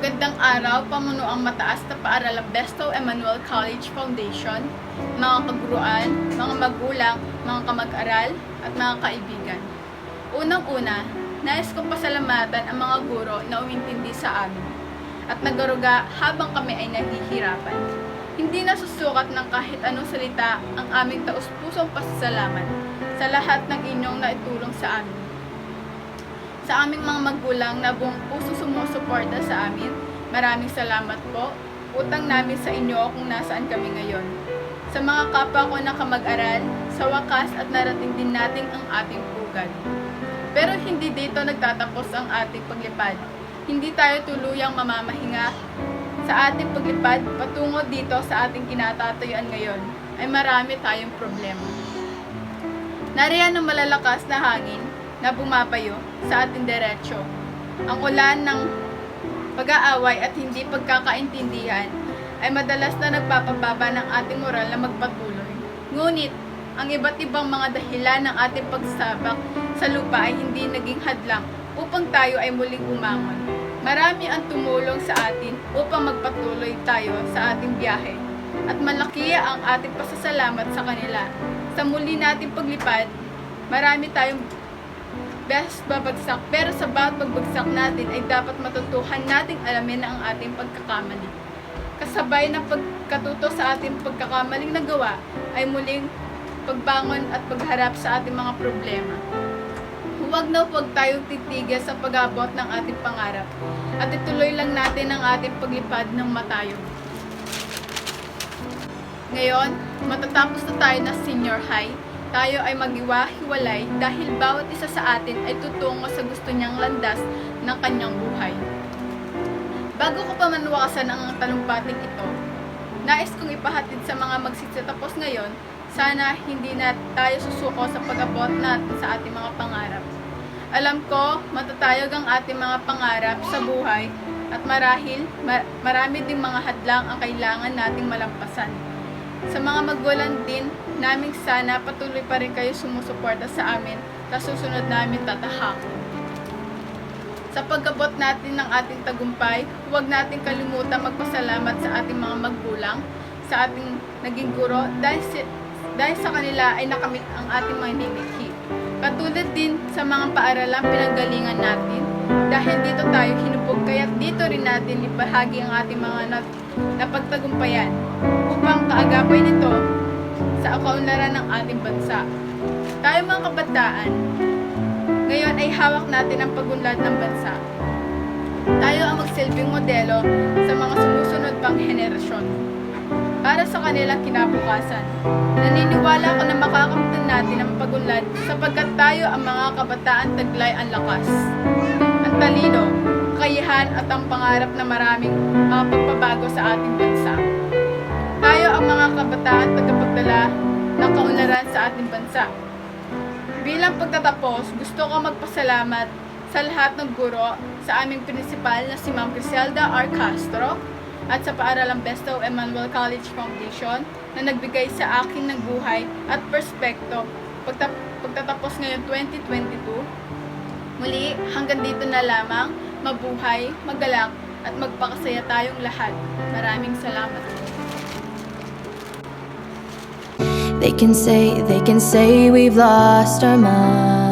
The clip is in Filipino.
Magandang araw, pamuno ang mataas na paaralang Besto Emmanuel College Foundation, mga kaguruan, mga magulang, mga kamag-aral, at mga kaibigan. Unang-una, nais kong pasalamatan ang mga guro na umintindi sa amin at nagaruga habang kami ay nahihirapan. Hindi nasusukat ng kahit anong salita ang aming taus-pusong pasasalamat sa lahat ng inyong naitulong sa amin sa aming mga magulang na buong puso sumusuporta sa amin. Maraming salamat po. Utang namin sa inyo kung nasaan kami ngayon. Sa mga kapwa ko na kamag-aral, sa wakas at narating din natin ang ating pugad. Pero hindi dito nagtatapos ang ating paglipad. Hindi tayo tuluyang mamamahinga. Sa ating paglipad, patungo dito sa ating kinatatayuan ngayon, ay marami tayong problema. Nariyan ang malalakas na hangin na bumapayo sa ating diretsyo. Ang ulan ng pag-aaway at hindi pagkakaintindihan ay madalas na nagpapababa ng ating moral na magpatuloy. Ngunit, ang iba't ibang mga dahilan ng ating pagsabak sa lupa ay hindi naging hadlang upang tayo ay muling umangon. Marami ang tumulong sa atin upang magpatuloy tayo sa ating biyahe at malaki ang ating pasasalamat sa kanila. Sa muli nating paglipad, marami tayong best babagsak pero sa bawat pagbagsak natin ay dapat matutuhan nating alamin ang ating pagkakamali. Kasabay ng pagkatuto sa ating pagkakamaling nagawa ay muling pagbangon at pagharap sa ating mga problema. Huwag na huwag tayong titigil sa pag-abot ng ating pangarap at ituloy lang natin ang ating paglipad ng matayo. Ngayon, matatapos na tayo na senior high, tayo ay magiwa-hiwalay dahil bawat isa sa atin ay tutungo sa gusto niyang landas ng kanyang buhay. Bago ko pa manuwakasan ang talumpating ito, nais kong ipahatid sa mga magsisitapos ngayon, sana hindi na tayo susuko sa pag-abot natin sa ating mga pangarap. Alam ko, matatayog ang ating mga pangarap sa buhay at marahil ma- marami ding mga hadlang ang kailangan nating malampasan. Sa mga magulang din, naming sana patuloy pa rin kayo sumusuporta sa amin sa susunod namin tatahak. Sa pagkabot natin ng ating tagumpay, huwag natin kalimutan magpasalamat sa ating mga magulang, sa ating naging guro, dahil, si, dahil sa kanila ay nakamit ang ating mga nilikhi. Katulad din sa mga paaralang pinanggalingan natin, dahil dito tayo hinubog, kaya dito rin natin ibahagi ang ating mga nat- napagtagumpayan upang kaagapay nito sa kaunlaran ng ating bansa. Tayo mga kabataan, ngayon ay hawak natin ang pagunlad ng bansa. Tayo ang magsilbing modelo sa mga sumusunod pang henerasyon para sa kanilang kinabukasan. Naniniwala ako na makakamtan natin ang pagunlad sapagkat tayo ang mga kabataan taglay ang lakas, kakayahan at ang pangarap na maraming mga pagbabago sa ating bansa. Tayo ang mga kabataan tagapagdala ng kaunlaran sa ating bansa. Bilang pagtatapos, gusto ko magpasalamat sa lahat ng guro sa aming prinsipal na si Ma'am Griselda R. Castro at sa paaralang Besto Emmanuel College Foundation na nagbigay sa akin ng buhay at perspekto pagta- pagtatapos ngayon 2022. Muli, hanggang dito na lamang, mabuhay, magalak at magpakasaya tayong lahat. Maraming salamat. They can say, they can say we've lost our minds.